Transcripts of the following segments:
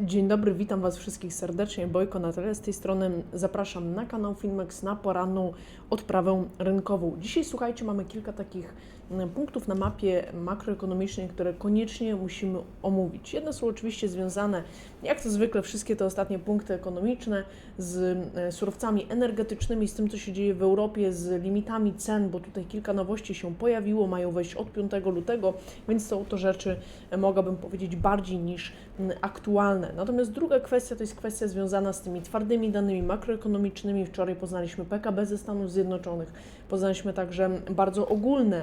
Dzień dobry, witam Was wszystkich serdecznie. Bojko Natalia z tej strony. Zapraszam na kanał Filmex na poranną odprawę rynkową. Dzisiaj słuchajcie, mamy kilka takich punktów na mapie makroekonomicznej, które koniecznie musimy omówić. Jedne są oczywiście związane, jak to zwykle, wszystkie te ostatnie punkty ekonomiczne z e, surowcami energetycznymi, z tym, co się dzieje w Europie, z limitami cen, bo tutaj kilka nowości się pojawiło, mają wejść od 5 lutego, więc są to rzeczy, e, mogłabym powiedzieć, bardziej niż aktualne. Natomiast druga kwestia to jest kwestia związana z tymi twardymi danymi makroekonomicznymi. Wczoraj poznaliśmy PKB ze Stanów Zjednoczonych, poznaliśmy także bardzo ogólne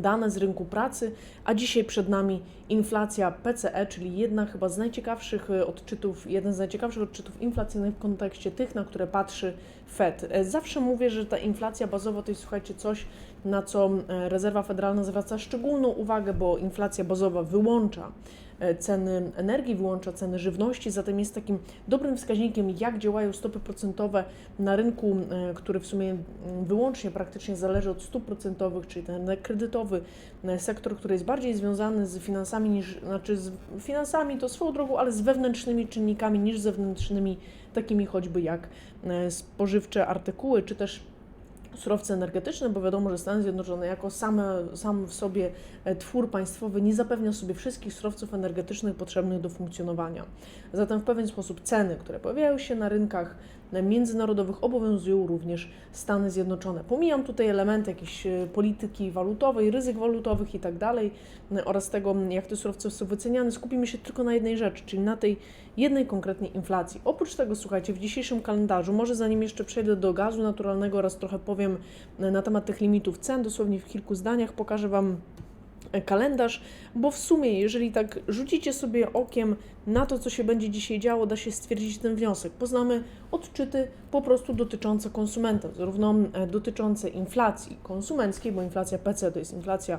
dane z rynku pracy, a dzisiaj przed nami inflacja PCE, czyli jedna chyba z najciekawszych e, odczytów, jeden z najciekawszych odczytów inflacyjnych w kontekście tych, na które patrzy Fed. E, Zawsze mówię, że ta inflacja bazowa to jest, słuchajcie, coś, na co e, rezerwa federalna zwraca szczególną uwagę, bo inflacja bazowa wyłącza ceny energii, wyłącza ceny żywności, zatem jest takim dobrym wskaźnikiem, jak działają stopy procentowe na rynku, e, który w sumie mm, wyłącznie praktycznie zależy od stóp procentowych, czyli ten kredytowy e, sektor, który jest bardziej związany z finansami niż, znaczy z finansami to swoją drogą, ale z wewnętrznymi czynnikami niż zewnętrznymi, takimi choćby jak e, spożywcze artykuły, czy też surowce energetyczne, bo wiadomo, że Stany Zjednoczone jako same, sam w sobie e, twór państwowy nie zapewnia sobie wszystkich surowców energetycznych potrzebnych do funkcjonowania. Zatem w pewien sposób ceny, które pojawiają się na rynkach międzynarodowych obowiązują również Stany Zjednoczone. Pomijam tutaj elementy jakiejś e, polityki walutowej, ryzyk walutowych i tak dalej oraz tego, jak te surowce są wyceniane. Skupimy się tylko na jednej rzeczy, czyli na tej jednej konkretnej inflacji. Oprócz tego, słuchajcie, w dzisiejszym kalendarzu, może zanim jeszcze przejdę do gazu naturalnego oraz trochę powiem na temat tych limitów cen, dosłownie w kilku zdaniach pokażę Wam kalendarz, bo w sumie, jeżeli tak rzucicie sobie okiem na to, co się będzie dzisiaj działo, da się stwierdzić ten wniosek. Poznamy odczyty po prostu dotyczące konsumenta, zarówno e, dotyczące inflacji konsumenckiej, bo inflacja PC to jest inflacja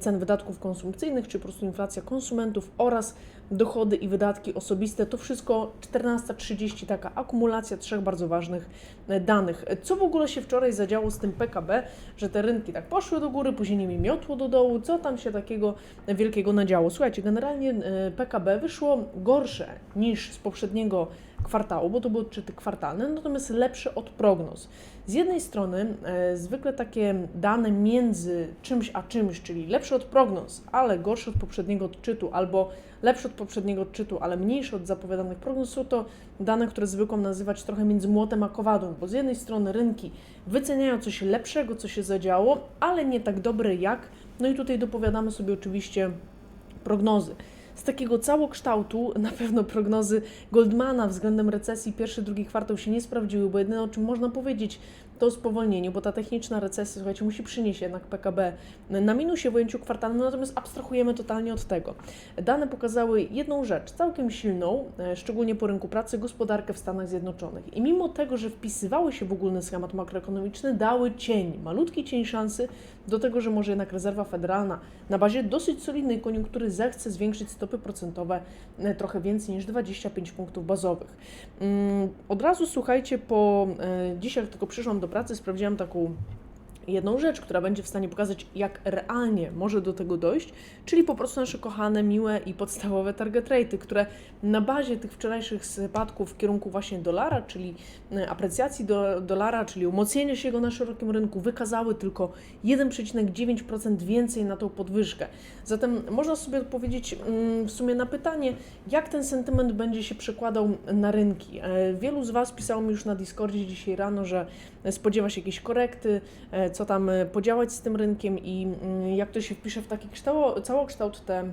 cen wydatków konsumpcyjnych, czy po prostu inflacja konsumentów oraz dochody i wydatki osobiste. To wszystko 14.30, taka akumulacja trzech bardzo ważnych e, danych. Co w ogóle się wczoraj zadziało z tym PKB, że te rynki tak poszły do góry, później nimi miotło do dołu, co tam się takiego wielkiego nadziało? Słuchajcie, generalnie e, PKB wyszło gorsze niż z poprzedniego kwartału, bo to były odczyty kwartalne, natomiast lepsze od prognoz. Z jednej strony e, zwykle takie dane między czymś a czymś, czyli lepsze od prognoz, ale gorsze od poprzedniego odczytu, albo lepsze od poprzedniego odczytu, ale mniejsze od zapowiadanych prognoz, są to dane, które zwykło nazywać trochę między młotem a kowadą, bo z jednej strony rynki wyceniają coś lepszego, co się zadziało, ale nie tak dobre jak, no i tutaj dopowiadamy sobie oczywiście prognozy z takiego całokształtu na pewno prognozy Goldmana względem recesji pierwszy, drugi kwartał się nie sprawdziły, bo jedyne o czym można powiedzieć to spowolnienie, bo ta techniczna recesja, słuchajcie, musi przynieść jednak PKB na minusie w ujęciu kwartalnym, natomiast abstrahujemy totalnie od tego. Dane pokazały jedną rzecz, całkiem silną, e, szczególnie po rynku pracy, gospodarkę w Stanach Zjednoczonych. I mimo tego, że wpisywały się w ogólny schemat makroekonomiczny, dały cień, malutki cień szansy do tego, że może jednak rezerwa federalna na bazie dosyć solidnej koniunktury zechce zwiększyć stopy procentowe e, trochę więcej niż 25 punktów bazowych. Mm, od razu słuchajcie, po e, dzisiaj tylko przyszłam do pracy sprawdziłam taką jedną rzecz, która będzie w stanie pokazać, jak realnie może do tego dojść, czyli po prostu nasze kochane, miłe i podstawowe target rate, które na bazie tych wczorajszych spadków w kierunku właśnie dolara, czyli e, aprecjacji do, dolara, czyli umocnienia się go na szerokim rynku, wykazały tylko 1,9% więcej na tą podwyżkę. Zatem można sobie odpowiedzieć mm, w sumie na pytanie, jak ten sentyment będzie się przekładał na rynki. E, wielu z Was pisało mi już na Discordzie dzisiaj rano, że spodziewa się jakiejś korekty, e, co tam e, podziałać z tym rynkiem i mm, jak to się wpisze w taki kształt, całokształt te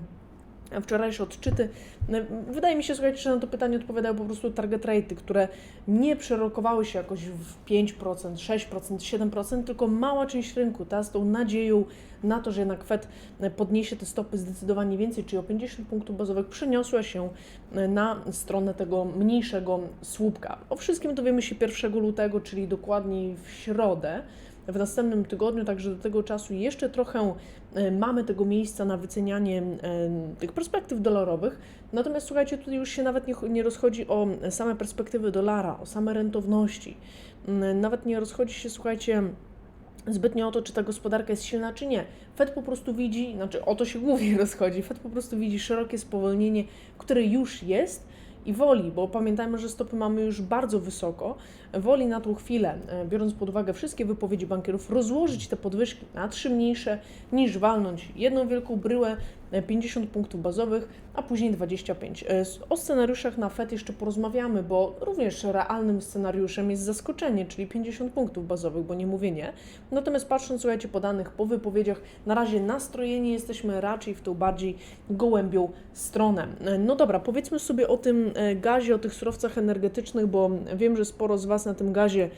wczorajsze odczyty. No, wydaje mi się, słuchajcie, że na to pytanie odpowiadają po prostu target rate, które nie przerokowały się jakoś w 5%, 6%, 7%, tylko mała część rynku, ta z tą nadzieją na to, że jednak Fed podniesie te stopy zdecydowanie więcej, czyli o 50 punktów bazowych, przeniosła się na stronę tego mniejszego słupka. O wszystkim dowiemy się 1 lutego, czyli dokładniej w środę w następnym tygodniu, także do tego czasu jeszcze trochę e, mamy tego miejsca na wycenianie e, tych perspektyw dolarowych. Natomiast słuchajcie, tutaj już się nawet nie, nie rozchodzi o same perspektywy dolara, o same rentowności. Mm, nawet nie rozchodzi się, słuchajcie, zbytnio o to, czy ta gospodarka jest silna, czy nie. Fed po prostu widzi, znaczy o to się głównie rozchodzi, Fed po prostu widzi szerokie spowolnienie, które już jest i woli, bo pamiętajmy, że stopy mamy już bardzo wysoko, woli na tą chwilę, e, biorąc pod uwagę wszystkie wypowiedzi bankierów, rozłożyć te podwyżki na trzy mniejsze, niż walnąć jedną wielką bryłę, 50 punktów bazowych, a później 25. E, O scenariuszach na FED jeszcze porozmawiamy, bo również realnym scenariuszem jest zaskoczenie, czyli 50 punktów bazowych, bo nie mówię nie. Natomiast patrząc, słuchajcie, po danych, po wypowiedziach, na razie nastrojeni jesteśmy raczej w tą bardziej gołębią stronę. E, No dobra, powiedzmy sobie o tym e, gazie, o tych surowcach energetycznych, bo wiem, że sporo z Was na tym gazie e,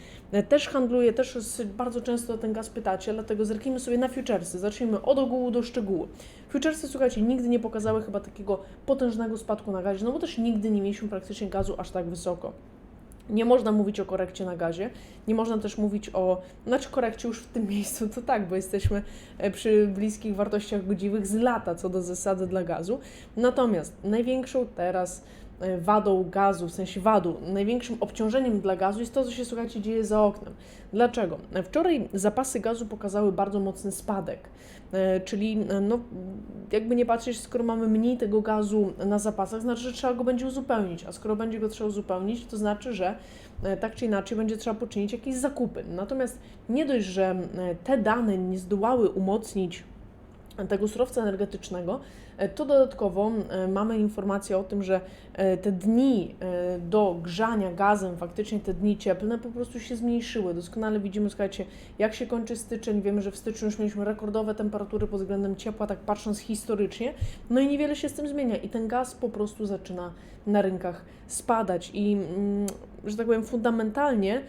też handluje, też bardzo często ten gaz pytacie, dlatego zerknijmy sobie na futuresy. Zacznijmy od ogółu do szczegółu. Futuresy, słuchajcie, nigdy nie pokazały chyba takiego potężnego spadku na gazie, no bo też nigdy nie mieliśmy praktycznie gazu aż tak wysoko. Nie można mówić o korekcie na gazie, nie można też mówić o, znaczy korekcie już w tym miejscu, to tak, bo jesteśmy e, przy bliskich wartościach godziwych z lata co do zasady dla gazu. Natomiast największą teraz e, wadą gazu, w sensie wadą, największym obciążeniem dla gazu jest to, co się, słuchajcie, dzieje za oknem. Dlaczego? E, Wczoraj zapasy gazu pokazały bardzo mocny spadek, e, czyli e, no, jakby nie patrzeć, skoro mamy mniej tego gazu na zapasach, znaczy, że trzeba go będzie uzupełnić, a skoro będzie go trzeba uzupełnić, to znaczy, że e, tak czy inaczej będzie trzeba poczynić jakieś zakupy. Natomiast nie dość, że e, te dane nie zdołały umocnić tego surowca energetycznego, e, to dodatkowo e, mamy informację o tym, że e, te dni do grzania gazem, faktycznie te dni cieplne po prostu się zmniejszyły. Doskonale widzimy, słuchajcie, jak się kończy styczeń. Wiemy, że w styczniu już mieliśmy rekordowe temperatury pod względem ciepła, tak patrząc historycznie. No i niewiele się z tym zmienia i ten gaz po prostu zaczyna na rynkach spadać. I, mm, że tak powiem, fundamentalnie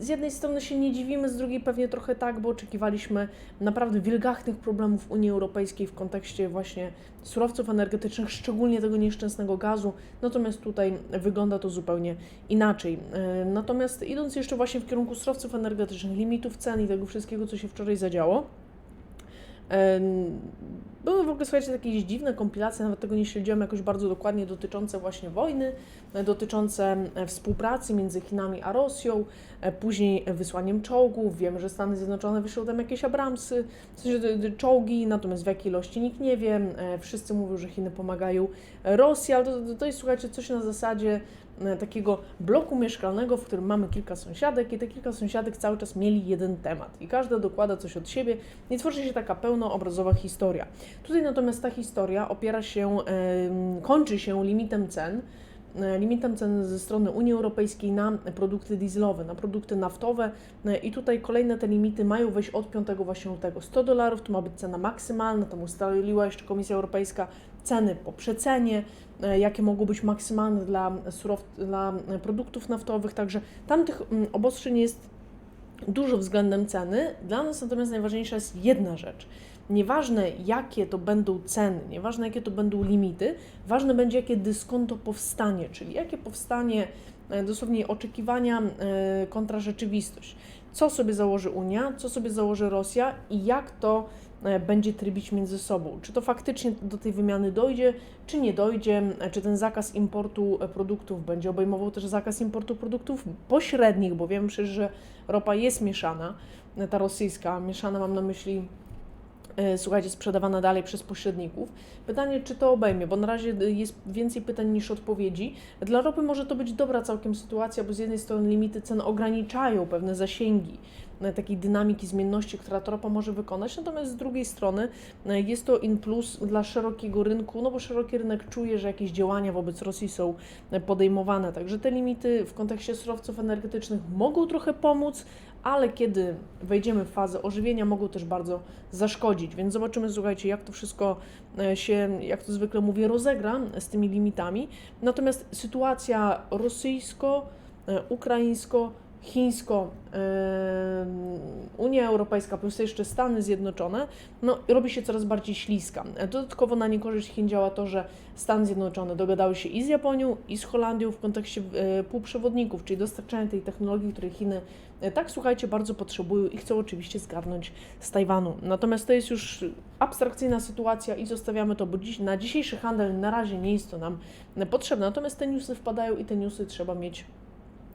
z jednej strony się nie dziwimy, z drugiej pewnie trochę tak, bo oczekiwaliśmy naprawdę wielgachnych problemów Unii Europejskiej w kontekście właśnie surowców energetycznych, szczególnie tego nieszczęsnego gazu, natomiast tutaj wygląda to zupełnie inaczej. E, Natomiast idąc jeszcze właśnie w kierunku surowców energetycznych, limitów cen i tego wszystkiego, co się wczoraj zadziało, Były w ogóle, słuchajcie, jakieś dziwne kompilacje, nawet tego nie śledziłem jakoś bardzo dokładnie, dotyczące właśnie wojny, e, dotyczące e, współpracy między Chinami a Rosją, e, później wysłaniem czołgów. Wiemy, że Stany Zjednoczone wyślą tam jakieś Abramsy, w sensie czołgi, natomiast w jakiej ilości nikt nie wie. Wszyscy mówią, że Chiny pomagają Rosji, ale to, to, to jest, słuchajcie, coś na zasadzie takiego bloku mieszkalnego, w którym mamy kilka sąsiadek i te kilka sąsiadek cały czas mieli jeden temat i każda dokłada coś od siebie i tworzy się taka pełnoobrazowa historia. Tutaj natomiast ta historia opiera się, kończy się limitem cen, e, limitem cen ze strony Unii Europejskiej na produkty dieslowe, na produkty naftowe e, i tutaj kolejne te limity mają wejść od 5 właśnie lutego. 100 dolarów to ma być cena maksymalna, tam ustaliła jeszcze Komisja Europejska ceny po przecenie, e, jakie mogą być maksymalne dla, surow, dla produktów naftowych, także tam tych mm, obostrzeń jest dużo względem ceny. Dla nas natomiast najważniejsza jest jedna rzecz. Nieważne jakie to będą ceny, nieważne jakie to będą limity, ważne będzie jakie dyskonto powstanie, czyli jakie powstanie e, dosłownie oczekiwania e, kontra rzeczywistość. Co sobie założy Unia, co sobie założy Rosja i jak to będzie trybić między sobą. Czy to faktycznie do tej wymiany dojdzie, czy nie dojdzie, e, czy ten zakaz importu e, produktów będzie obejmował też zakaz importu produktów pośrednich, bo wiem przecież, że ropa jest mieszana, e, ta rosyjska, mieszana mam na myśli e, słuchajcie, sprzedawana dalej przez pośredników. Pytanie, czy to obejmie, bo na razie y, jest więcej pytań niż odpowiedzi. Dla ropy może to być dobra całkiem sytuacja, bo z jednej strony limity cen ograniczają pewne zasięgi e, takiej dynamiki zmienności, która to ropa może wykonać, natomiast z drugiej strony e, jest to in plus dla szerokiego rynku, no bo szeroki rynek czuje, że jakieś działania wobec Rosji są e, podejmowane. Także te limity w kontekście surowców energetycznych mogą trochę pomóc, ale kiedy wejdziemy w fazę ożywienia, mogą też bardzo zaszkodzić. Więc zobaczymy, słuchajcie, jak to wszystko e, się, jak to zwykle mówię, rozegra z tymi limitami. Natomiast sytuacja rosyjsko, e, chińsko, Unia Europejska plus jeszcze Stany Zjednoczone, no robi się coraz bardziej śliska. Dodatkowo na niekorzyść Chin działa to, że Stany Zjednoczone dogadały się i z Japonią, i z Holandią w kontekście e, półprzewodników, czyli dostarczania tej technologii, której Chiny e, tak, słuchajcie, bardzo potrzebują i chcą oczywiście zgarnąć z Tajwanu. Natomiast to jest już abstrakcyjna sytuacja i zostawiamy to, bo dziś, na dzisiejszy handel na razie nie jest to nam potrzebne. Natomiast te newsy wpadają i te newsy trzeba mieć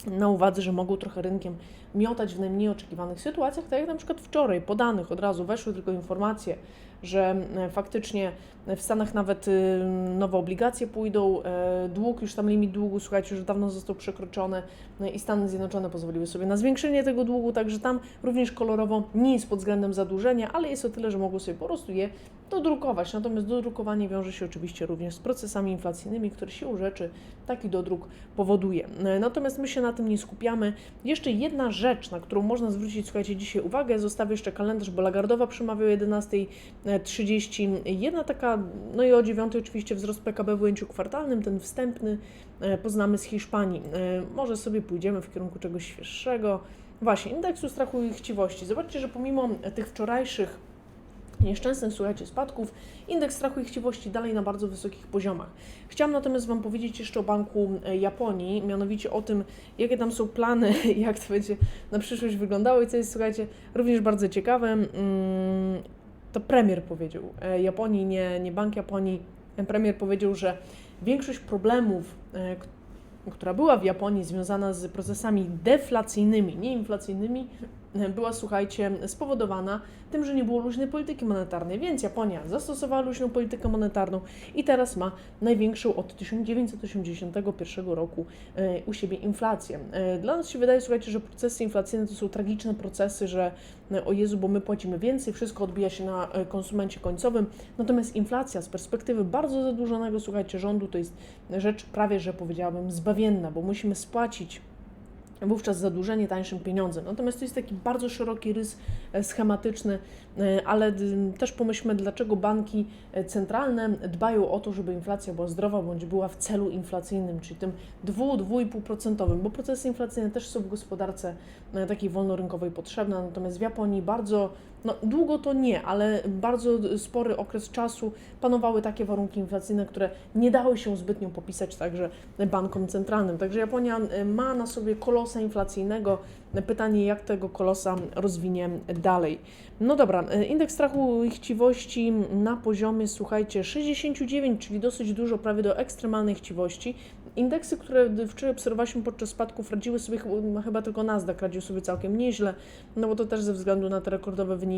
na uwadze, że mogą trochę rynkiem miotać w najmniej oczekiwanych sytuacjach, tak jak na przykład wczoraj, podanych od razu weszły tylko informacje że e, faktycznie w Stanach nawet y, nowe obligacje pójdą, e, dług, już tam limit długu, słuchajcie, już dawno został przekroczony no i Stany Zjednoczone pozwoliły sobie na zwiększenie tego długu, także tam również kolorowo nie jest pod względem zadłużenia, ale jest o tyle, że mogą sobie po prostu je dodrukować. Natomiast dodrukowanie wiąże się oczywiście również z procesami inflacyjnymi, które siłą rzeczy taki dodruk powoduje. E, natomiast my się na tym nie skupiamy. Jeszcze jedna rzecz, na którą można zwrócić, słuchajcie, dzisiaj uwagę, zostawię jeszcze kalendarz, bo Lagardowa przemawiał o 11 31, taka, no i o 9 oczywiście wzrost PKB w ujęciu kwartalnym, ten wstępny e, poznamy z Hiszpanii. E, może sobie pójdziemy w kierunku czegoś świeższego. Właśnie, indeksu strachu i chciwości. Zobaczcie, że pomimo tych wczorajszych nieszczęsnych, słuchajcie, spadków, indeks strachu i chciwości dalej na bardzo wysokich poziomach. Chciałam natomiast Wam powiedzieć jeszcze o Banku Japonii, mianowicie o tym, jakie tam są plany, jak to będzie na przyszłość wyglądało i co jest, słuchajcie, również bardzo ciekawe. Mm, to premier powiedział e, Japonii, nie, nie Bank Japonii. Premier powiedział, że większość problemów, e, która była w Japonii związana z procesami deflacyjnymi, nie inflacyjnymi, była, słuchajcie, spowodowana tym, że nie było luźnej polityki monetarnej, więc Japonia zastosowała luźną politykę monetarną i teraz ma największą od 1981 roku e, u siebie inflację. E, Dla nas się wydaje, słuchajcie, że procesy inflacyjne to są tragiczne procesy, że e, o Jezu, bo my płacimy więcej, wszystko odbija się na konsumencie końcowym, natomiast inflacja z perspektywy bardzo zadłużonego, słuchajcie, rządu to jest rzecz prawie, że powiedziałabym zbawienna, bo musimy spłacić wówczas zadłużenie tańszym pieniądzem. Natomiast to jest taki bardzo szeroki rys e, schematyczny, e, ale też pomyślmy, dlaczego banki e, centralne dbają o to, żeby inflacja była zdrowa bądź była w celu inflacyjnym, czyli tym 2-2,5%, bo procesy inflacyjne też są w gospodarce takiej wolnorynkowej potrzebne, natomiast w Japonii bardzo no, długo to nie, ale bardzo spory okres czasu panowały takie warunki inflacyjne, które nie dały się zbytnio popisać także bankom centralnym. Także Japonia e, ma na sobie kolosa inflacyjnego. Pytanie, jak tego kolosa rozwinie dalej. No dobra, e, indeks strachu i chciwości na poziomie, słuchajcie, 69, czyli dosyć dużo, prawie do ekstremalnej chciwości. Indeksy, które wczoraj obserwowaliśmy podczas spadków, radziły sobie, chyba- tylko Nasdaq radził sobie całkiem nieźle, no bo to też ze względu na te rekordowe wyniki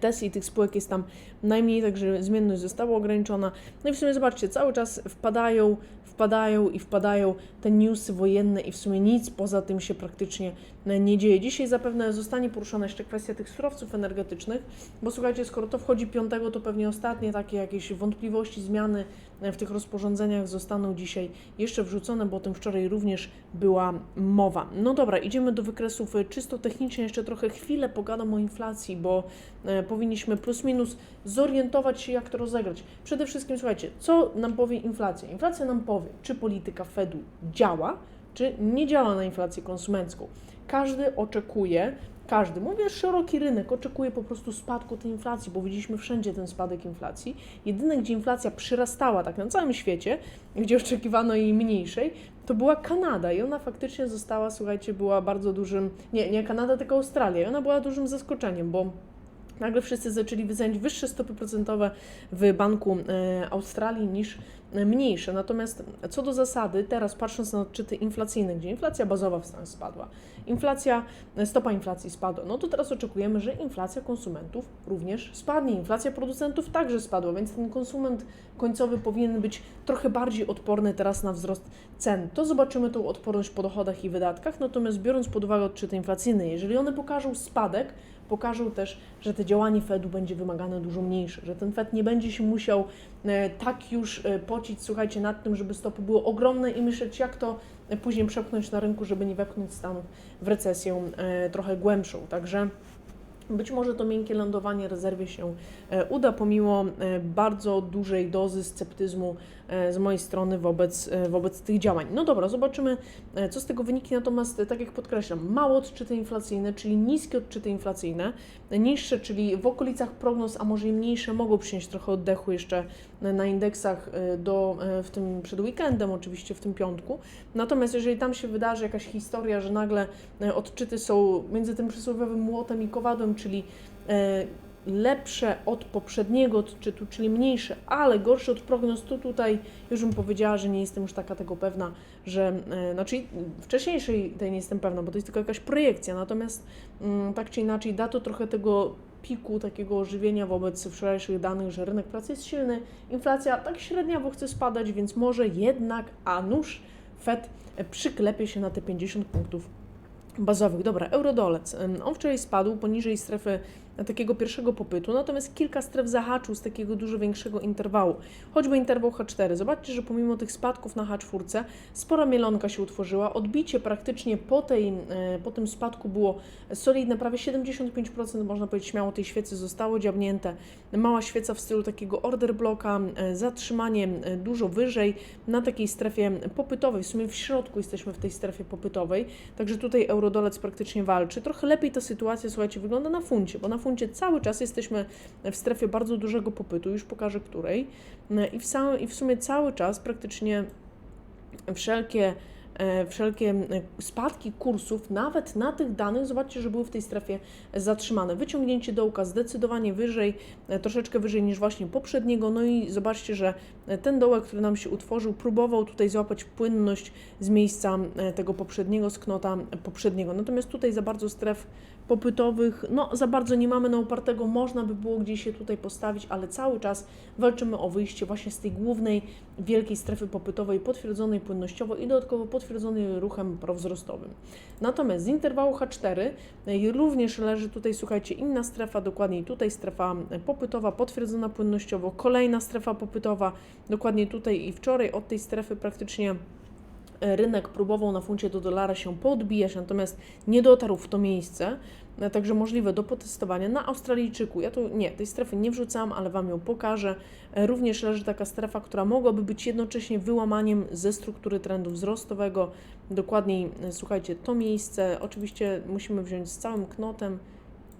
Tesla i tych spółek jest tam najmniej, także zmienność została ograniczona. No i w sumie zobaczcie, cały czas wpadają, wpadają i wpadają te newsy wojenne i w sumie nic poza tym się praktycznie nie dzieje. Dzisiaj zapewne zostanie poruszona jeszcze kwestia tych surowców energetycznych, bo słuchajcie, skoro to wchodzi piątego, to pewnie ostatnie takie jakieś wątpliwości, zmiany w tych rozporządzeniach zostaną dzisiaj jeszcze wrzucone, bo o tym wczoraj również była mowa. No dobra, idziemy do wykresów czysto technicznie, jeszcze trochę chwilę pogadam o inflacji, bo e, powinniśmy plus minus zorientować się, jak to rozegrać. Przede wszystkim, słuchajcie, co nam powie inflacja? Inflacja nam powie, czy polityka Fedu działa, czy nie działa na inflację konsumencką. Każdy oczekuje, każdy, mówię szeroki rynek, oczekuje po prostu spadku tej inflacji, bo widzieliśmy wszędzie ten spadek inflacji. Jedyne, gdzie inflacja przyrastała tak na całym świecie, gdzie oczekiwano jej mniejszej, to była Kanada i ona faktycznie została, słuchajcie, była bardzo dużym, nie, nie Kanada, tylko Australia i ona była dużym zaskoczeniem, bo nagle wszyscy zaczęli wyceniać wyższe stopy procentowe w Banku e, Australii niż mniejsze. Natomiast co do zasady, teraz patrząc na odczyty inflacyjne, gdzie inflacja bazowa w Stanach spadła, inflacja, e, stopa inflacji spadła, no to teraz oczekujemy, że inflacja konsumentów również spadnie, inflacja producentów także spadła, więc ten konsument końcowy powinien być trochę bardziej odporny teraz na wzrost cen. To zobaczymy tą odporność po dochodach i wydatkach, natomiast biorąc pod uwagę odczyty inflacyjne, jeżeli one pokażą spadek, pokażą też, że te działanie Fedu będzie wymagane dużo mniejsze, że ten Fed nie będzie się musiał e, tak już e, pocić, słuchajcie, nad tym, żeby stopy były ogromne i myśleć, jak to e, później przepchnąć na rynku, żeby nie wepchnąć Stanów w recesję trochę głębszą. Także być może to miękkie lądowanie rezerwie się uda, pomimo bardzo dużej dozy sceptyzmu z mojej strony wobec, e, wobec tych działań. No dobra, zobaczymy, e, co z tego wyniki. Natomiast, e, tak jak podkreślam, małe odczyty inflacyjne, czyli niskie odczyty inflacyjne, niższe, czyli w okolicach prognoz, a może i mniejsze, mogą przynieść trochę oddechu jeszcze na indeksach do, w tym przed weekendem, oczywiście w tym piątku. Natomiast jeżeli tam się wydarzy jakaś historia, że nagle odczyty są między tym przysłowiowym młotem i kowadłem, czyli lepsze od poprzedniego odczytu, czyli mniejsze, ale gorsze od prognoz, to tutaj już bym powiedziała, że nie jestem już taka tego pewna, że, e, znaczy wcześniejszej tej nie jestem pewna, bo to jest tylko jakaś projekcja, natomiast mm, tak czy inaczej da to trochę tego piku takiego ożywienia wobec wczorajszych danych, że rynek pracy jest silny, inflacja tak średniawo chce spadać, więc może jednak, a nuż Fed przyklepie się na te 50 punktów bazowych. Dobra, eurodolec. Ym, On wczoraj spadł poniżej strefy takiego pierwszego popytu, natomiast kilka stref zahaczył z takiego dużo większego interwału, choćby interwał H4. Zobaczcie, że pomimo tych spadków na H4 spora mielonka się utworzyła, odbicie praktycznie po, tej, e, po tym spadku było solidne, prawie 75% można powiedzieć śmiało tej świecy zostało dziabnięte, mała świeca w stylu takiego order bloka, e, zatrzymanie e, dużo wyżej na takiej strefie popytowej, w sumie w środku jesteśmy w tej strefie popytowej, także tutaj eurodolec praktycznie walczy. Trochę lepiej ta sytuacja, słuchajcie, wygląda na funcie, bo na funcie cały czas jesteśmy w strefie bardzo dużego popytu, już pokażę której, i w, i w sumie cały czas praktycznie wszelkie e, wszelkie spadki kursów, nawet na tych danych, zobaczcie, że były w tej strefie zatrzymane. Wyciągnięcie dołka zdecydowanie wyżej, e, troszeczkę wyżej niż właśnie poprzedniego, no i zobaczcie, że ten dołek, który nam się utworzył, próbował tutaj złapać płynność z miejsca e, tego poprzedniego, z knota poprzedniego. Natomiast tutaj za bardzo stref popytowych, no za bardzo nie mamy na upartego, można by było gdzieś się tutaj postawić, ale cały czas walczymy o wyjście właśnie z tej głównej, wielkiej strefy popytowej, potwierdzonej płynnościowo i dodatkowo potwierdzonej ruchem prowzrostowym. Natomiast z interwału H4 y, również leży tutaj, słuchajcie, inna strefa, dokładniej tutaj strefa popytowa, potwierdzona płynnościowo, kolejna strefa popytowa, dokładnie tutaj i wczoraj od tej strefy praktycznie rynek próbował na funcie do dolara się podbijać, natomiast nie dotarł w to miejsce, także możliwe do potestowania na Australijczyku. Ja tu nie, tej strefy nie wrzucam, ale Wam ją pokażę. Również leży taka strefa, która mogłaby być jednocześnie wyłamaniem ze struktury trendu wzrostowego. Dokładniej, słuchajcie, to miejsce oczywiście musimy wziąć z całym knotem,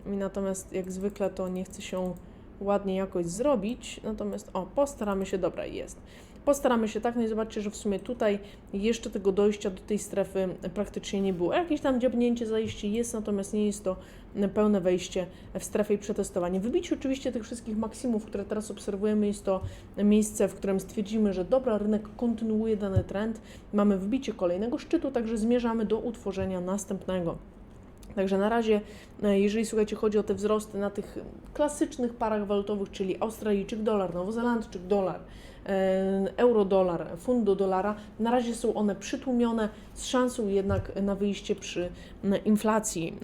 mi natomiast jak zwykle to nie chce się ładnie jakoś zrobić, natomiast o, postaramy się, dobra, jest. Postaramy się tak, no i zobaczcie, że w sumie tutaj jeszcze tego dojścia do tej strefy praktycznie nie było. Jakieś tam dziabnięcie, zajście jest, natomiast nie jest to pełne wejście w strefę i przetestowanie. Wybicie oczywiście tych wszystkich maksimów, które teraz obserwujemy, jest to miejsce, w którym stwierdzimy, że dobra, rynek kontynuuje dany trend, mamy wbicie kolejnego szczytu, także zmierzamy do utworzenia następnego. Także na razie, e, jeżeli słuchajcie, chodzi o te wzrosty na tych klasycznych parach walutowych, czyli Australijczyk dolar, Nowozelandczyk dolar, euro-dolar, fund do dolara, na razie są one przytłumione z szansą jednak na wyjście przy inflacji.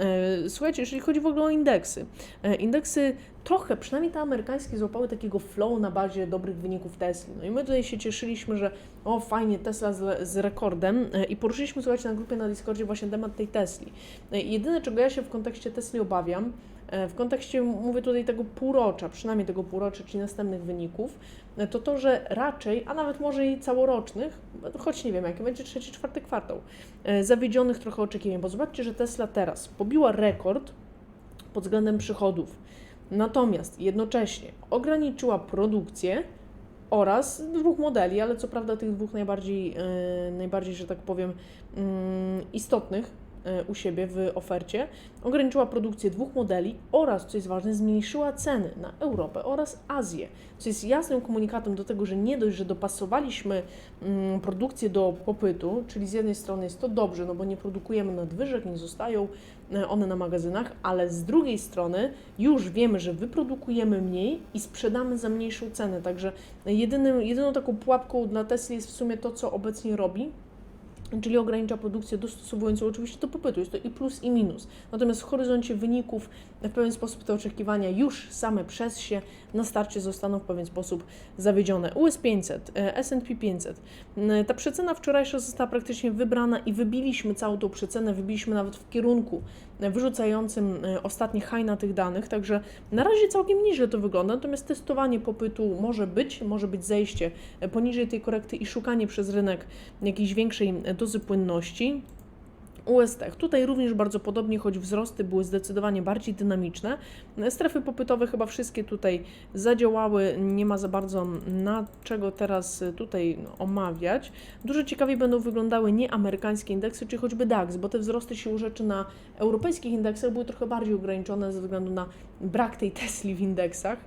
E, słuchajcie, jeżeli chodzi w ogóle o indeksy, indeksy trochę, przynajmniej te amerykańskie, złapały takiego flow na bazie dobrych wyników Tesla. No i my tutaj się cieszyliśmy, że o fajnie, Tesla z, z rekordem i poruszyliśmy, słuchajcie, na grupie na Discordzie właśnie temat tej Tesli. Jedyne, czego ja się w kontekście Tesli obawiam, w kontekście, mówię tutaj tego półrocza, przynajmniej tego półrocza, czyli następnych wyników, to to, że raczej, a nawet może i całorocznych, choć nie wiem, jaki będzie trzeci, czwarty kwartał, zawiedzionych trochę oczekiwań, bo zobaczcie, że Tesla teraz pobiła rekord pod względem przychodów, natomiast jednocześnie ograniczyła produkcję oraz dwóch modeli, ale co prawda tych dwóch najbardziej, najbardziej że tak powiem, yy, istotnych E, u siebie w ofercie, ograniczyła produkcję dwóch modeli oraz, co jest ważne, zmniejszyła ceny na Europę oraz Azję, co jest jasnym komunikatem do tego, że nie dość, że dopasowaliśmy mm, produkcję do popytu, czyli z jednej strony jest to dobrze, no bo nie produkujemy nadwyżek, nie zostają e, one na magazynach, ale z drugiej strony już wiemy, że wyprodukujemy mniej i sprzedamy za mniejszą cenę, także jedynym, jedyną taką pułapką dla Tesla jest w sumie to, co obecnie robi, czyli ogranicza produkcję dostosowując ją oczywiście do popytu. Jest to i plus, i minus. Natomiast w horyzoncie wyników w pewien sposób te oczekiwania już same przez się na starcie zostaną w pewien sposób zawiedzione. US 500, S&P 500. Ta przecena wczorajsza została praktycznie wybrana i wybiliśmy całą tą przecenę, wybiliśmy nawet w kierunku wyrzucającym e, ostatni high na tych danych, także na razie całkiem nieźle to wygląda, natomiast testowanie popytu może być, może być zejście poniżej tej korekty i szukanie przez rynek jakiejś większej dozy płynności. UST. Tutaj również bardzo podobnie, choć wzrosty były zdecydowanie bardziej dynamiczne. Strefy popytowe chyba wszystkie tutaj zadziałały, nie ma za bardzo na czego teraz tutaj omawiać. Dużo ciekawiej będą wyglądały nieamerykańskie indeksy, czy choćby DAX, bo te wzrosty sił rzeczy na europejskich indeksach były trochę bardziej ograniczone ze względu na brak tej Tesli w indeksach.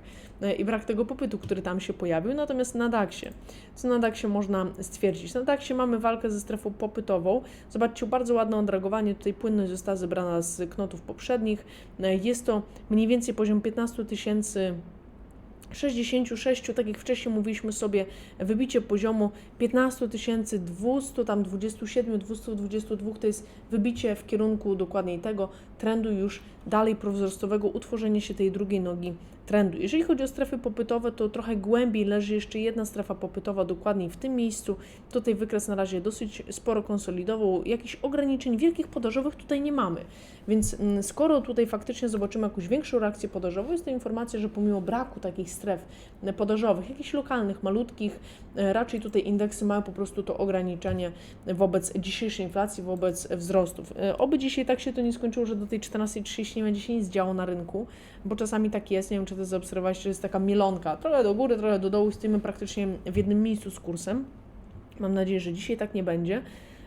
E, i brak tego popytu, który tam się pojawił. Natomiast na DAX-ie, co na DAX-ie można stwierdzić? Na DAX-ie mamy walkę ze strefą popytową. Zobaczcie, bardzo ładne odragowanie. Tutaj płynność została zebrana z knotów poprzednich. E, Jest to mniej więcej poziom 15 tysięcy 66, tak jak wcześniej mówiliśmy sobie, wybicie poziomu 15 200, tam 27, 222 to jest wybicie w kierunku dokładniej tego trendu już dalej prowzrostowego, utworzenie się tej drugiej nogi trendu. Jeżeli chodzi o strefy popytowe, to trochę głębiej leży jeszcze jedna strefa popytowa, dokładniej w tym miejscu. Tutaj wykres na razie dosyć sporo konsolidował, jakichś ograniczeń wielkich podażowych tutaj nie mamy. Więc mm, skoro tutaj faktycznie zobaczymy jakąś większą reakcję podażową, jest to informacja, że pomimo braku takich stref e, podażowych, jakichś lokalnych, malutkich, e, raczej tutaj indeksy mają po prostu to ograniczenie wobec dzisiejszej inflacji, wobec wzrostów. E, Oby dzisiaj tak się to nie skończyło, że do tej 14.30 nie będzie się nic działo na rynku, bo czasami tak jest, nie wiem czy to zaobserwowaliście, że jest taka mielonka, trochę do góry, trochę do dołu, stoimy praktycznie w jednym miejscu z kursem. Mam nadzieję, że dzisiaj tak nie będzie.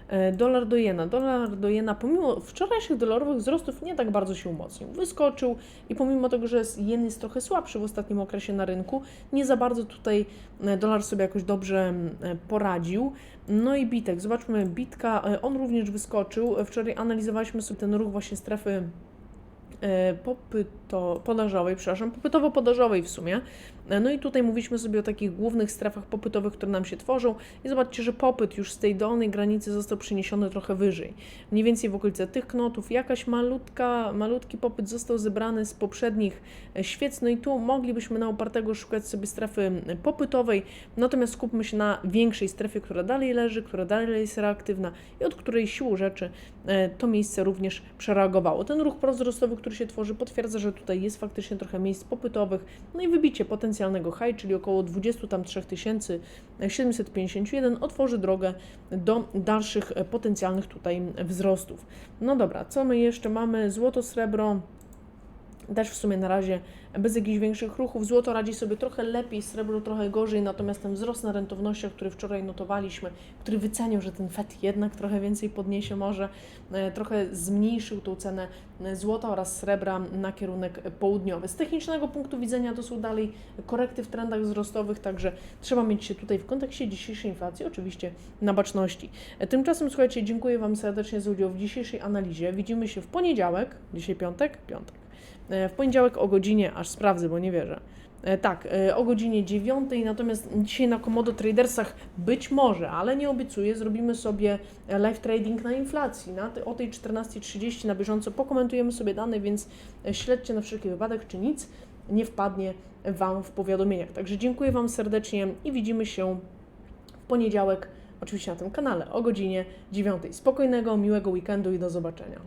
E, Dolar do jena. Dolar do jena, pomimo wczorajszych dolarowych wzrostów, nie tak bardzo się umocnił. Wyskoczył i pomimo tego, że jen jest trochę słabszy w ostatnim okresie na rynku, nie za bardzo tutaj e, dolar sobie jakoś dobrze e, poradził. No i bitek. Zobaczmy, bitka, on również wyskoczył. Wczoraj analizowaliśmy sobie ten ruch właśnie strefy popyto, podażowej, przepraszam, popytowo-podażowej w sumie. E, No i tutaj mówiliśmy sobie o takich głównych strefach popytowych, które nam się tworzą i zobaczcie, że popyt już z tej dolnej granicy został przeniesiony trochę wyżej. Mniej więcej w okolice tych knotów jakaś malutka, malutki popyt został zebrany z poprzednich e, świec, no i tu moglibyśmy na opartego szukać sobie strefy m, popytowej, natomiast skupmy się na większej strefie, która dalej leży, która dalej jest reaktywna i od której siłą rzeczy e, to miejsce również przereagowało. Ten ruch prowzrostowy, który się tworzy, potwierdza, że tutaj jest faktycznie trochę miejsc popytowych, no i wybicie potencjalnego high, czyli około 23 751 otworzy drogę do dalszych e, potencjalnych tutaj wzrostów. No dobra, co my jeszcze mamy? Złoto, srebro, też w sumie na razie bez jakichś większych ruchów. Złoto radzi sobie trochę lepiej, srebro trochę gorzej, natomiast ten wzrost na rentownościach, który wczoraj notowaliśmy, który wycenił, że ten FED jednak trochę więcej podniesie może, e, trochę zmniejszył tą cenę e, złota oraz srebra na kierunek południowy. Z technicznego punktu widzenia to są dalej korekty w trendach wzrostowych, także trzeba mieć się tutaj w kontekście dzisiejszej inflacji oczywiście na baczności. E, Tymczasem słuchajcie, dziękuję Wam serdecznie za udział w dzisiejszej analizie. Widzimy się w poniedziałek, dzisiaj piątek? Piątek. E, W poniedziałek o godzinie, aż sprawdzę, bo nie wierzę. E, Tak, e, o godzinie 9, natomiast dzisiaj na Komodo Tradersach być może, ale nie obiecuję, zrobimy sobie live trading na inflacji. Na, o tej 14.30 na bieżąco pokomentujemy sobie dane, więc śledźcie na wszelki wypadek, czy nic nie wpadnie Wam w powiadomieniach. Także dziękuję Wam serdecznie i widzimy się w poniedziałek, oczywiście na tym kanale o godzinie 9. Spokojnego, miłego weekendu i do zobaczenia.